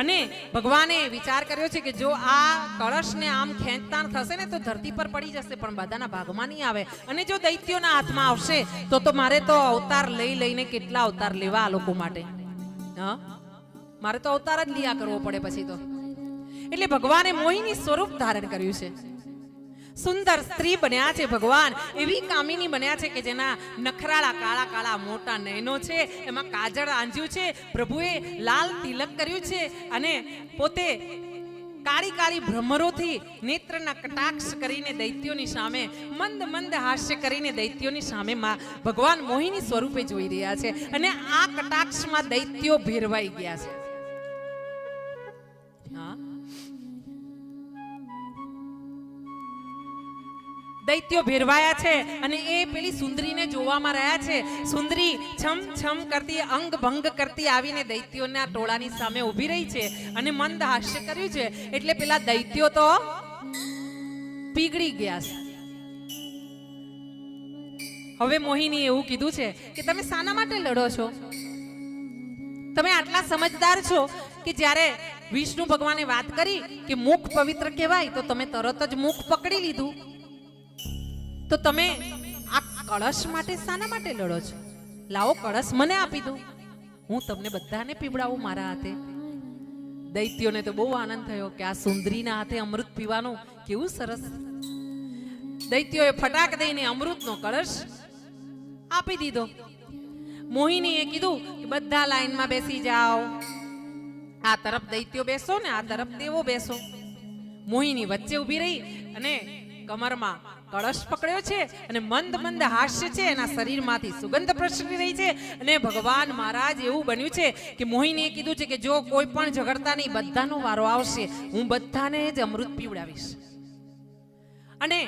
અને ભગવાને વિચાર કર્યો છે કે જો આ કળશને આમ ખેંચતાણ થશે ને તો ધરતી પર પડી જશે, પણ બધાના ભાગમાં નહીં આવે. અને જો દૈત્યોના હાથમાં આવશે, તો તો મારે તો અવતાર લઈ લઈને કેટલા અવતાર લેવા આ લોકો માટે? હા? મારે તો અવતાર જ લીયા કરવો પડે પછી તો. એટલે ભગવાને મોહિની સ્વરૂપ ધારણ કર્યું છે. સુંદર સ્ત્રી બન્યા છે ભગવાન. એવી કામિની બન્યા છે કે જેના નખરાળા કાળા કાળા મોટા નયનો છે, એમાં કાજળ આંજ્યું છે, પ્રભુએ લાલ તિલક કર્યું છે અને પોતે કાળી કાળી ભ્રમરોથી નેત્રના કટાક્ષ કરીને દૈત્યોની સામે, મંદ મંદ હાસ્ય કરીને દૈત્યોની સામે માં ભગવાન મોહિની સ્વરૂપે જોઈ રહ્યા છે અને આ કટાક્ષમાં દૈત્યો ભેરવાઈ ગયા છે. દૈત્યો ભેરવાયા છે અને એ પેલી સુંદરીને જોવામાં રહ્યા છે. સુંદરી છમ છમ કરતી, અંગ ભંગ કરતી આવીને દૈત્યોના ટોળાની સામે ઊભી રહી છે અને મંદ હાસ્ય કર્યું છે. એટલે પેલા દૈત્યો તો પીગળી ગયા છે. હવે મોહિની એવું કીધું છે કે તમે શાના માટે લડો છો? તમે આટલા સમજદાર છો કે જ્યારે વિષ્ણુ ભગવાને વાત કરી કે મુખ પવિત્ર કહેવાય તો તમે તરત જ મુખ પકડી લીધું. તો તમે આ કળશ માટે શાના માટે લડો છો? લાવો કળશ મને આપી દો. હું તમને બધાને પીવડાવું મારા હાથે. દૈત્યોને તો બહુ આનંદ થયો કે આ સુંદરીના હાથે અમૃત પીવાનું કેવું સરસ. દૈત્યોએ ફટાક દઈને અમૃતનો કળશ આપી દીધો. મોહિનીએ કીધું કે બધા લાઈનમાં બેસી જાઓ. આ તરફ દૈત્યો બેસો ને આ તરફ દેવો બેસો. મોહિની વચ્ચે ઊભી રહી અને કમરમાં કળશ પકડ્યો છે અને મંદ મંદ હાસ્ય છે, એના શરીરમાંથી સુગંધ પ્રસરી રહી છે અને ભગવાન મહારાજ એવું બન્યું છે કે મોહિનીએ કીધું છે કે જો કોઈ પણ ઝઘડતા નહીં, બધાનો વારો આવશે. હું બધાને જ અમૃત પીવડાવીશ. અને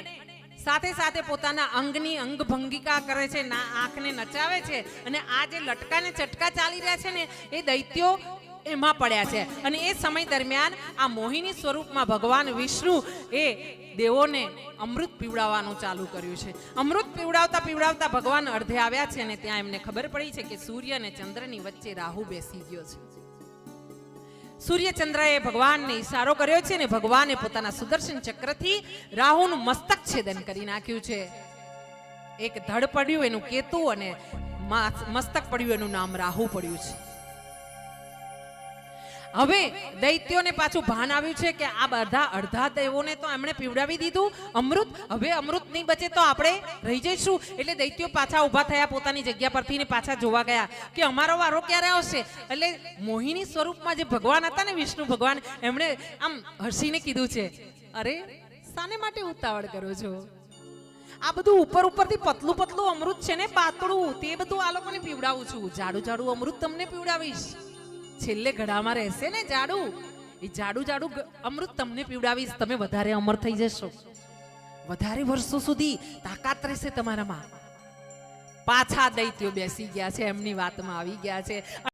સાથે સાથે પોતાના અંગની અંગભંગિકા કરે છે, ના આંખને નચાવે છે અને આ જે લટકા ને ચટકા ચાલી રહ્યા છે ને, એ દૈત્યો એમાં પડ્યા છે. અને એ સમય દરમિયાન આ મોહિની સ્વરૂપમાં ભગવાન વિષ્ણુ એ દેવોને અમૃત પીવડાવવાનું ચાલુ કર્યું છે. અમૃત પીવડાવતા પીવડાવતા ભગવાન અર્ધે આવ્યા છે અને ત્યાં એમને ખબર પડી છે કે સૂર્ય અને ચંદ્રની વચ્ચે રાહુ બેસી ગયો છે. સૂર્યચંદ્રએ ભગવાનને ઈશારો કર્યો છે અને ભગવાને પોતાના સુદર્શન ચક્રથી રાહુનું મસ્તક છેદન કરી નાખ્યું છે. એક ધડ પડ્યું, એનું કેતુ અને મસ્તક પડ્યું, એનું નામ રાહુ પડ્યું છે. હવે દૈત્યોને પાછું ભાન આવ્યું છે કે આ બધા અડધા દેવોને તો એમણે પીવડાવી દીધું. અમૃત? હવે અમૃત નહીં બચે તો આપણે રહી જઈશું. એટલે દૈત્યો પાછા ઊભા થયા પોતાની જગ્યા પરથી ને પાછા જોવા ગયા કે અમારો વારો ક્યારે આવશે? એટલે મોહિની સ્વરૂપમાં જે ભગવાન હતા ને વિષ્ણુ ભગવાન, એમણે આમ હસીને કીધું છે, અરે, શાને માટે ઉતાવળ કરો છો? આ બધું ઉપર ઉપરથી પતલું પતલું અમૃત છે ને, પાતળું, તે બધું આ લોકોને પીવડાવું છું. જાડું જાડું અમૃત તમને પીવડાવીશ. છેલ્લે ઘડામાં રહેશે ને જાડું? એ જાડું જાડું અમૃત તમને પીવડાવીશ. તમે વધારે અમર થઈ જશો. વધારે વર્ષો સુધી તાકાત રહેશે તમારામાં. પાછા દૈત્યો બેસી ગયા છે, એમની વાતમાં આવી ગયા છે.